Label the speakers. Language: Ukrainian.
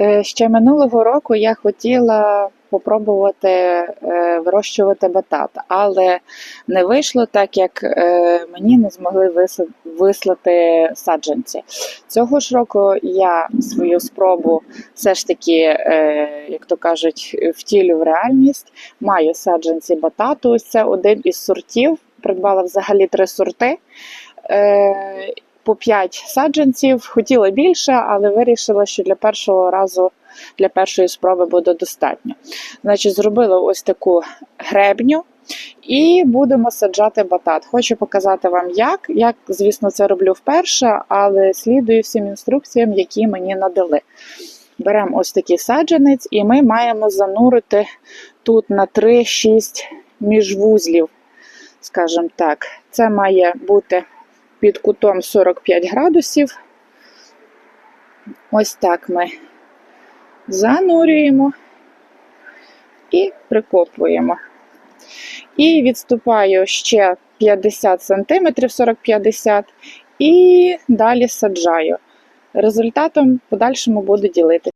Speaker 1: Е, Ще минулого року я хотіла попробувати е, вирощувати батат, але не вийшло так, як е, мені не змогли вис- вислати саджанці. Цього ж року я свою спробу все ж таки, як то кажуть, втілю в реальність. Маю саджанці батату. Ось це один із сортів. Придбала взагалі три сорти. По 5 саджанців. Хотіла більше, але вирішила, що для першого разу, для першої спроби буде достатньо. Значить, зробила ось таку гребню. І будемо саджати батат. Хочу показати вам, як. Я, звісно, це роблю вперше, але слідую всім інструкціям, які мені надали. Беремо ось такий саджанець, і ми маємо занурити тут на 3-6 міжвузлів, скажімо так. Це має бути під кутом 45 градусів. Ось так ми занурюємо і прикопуємо. І відступаю ще 50 см, 40-50 і далі саджаю. Результатом подальшому буду ділитися.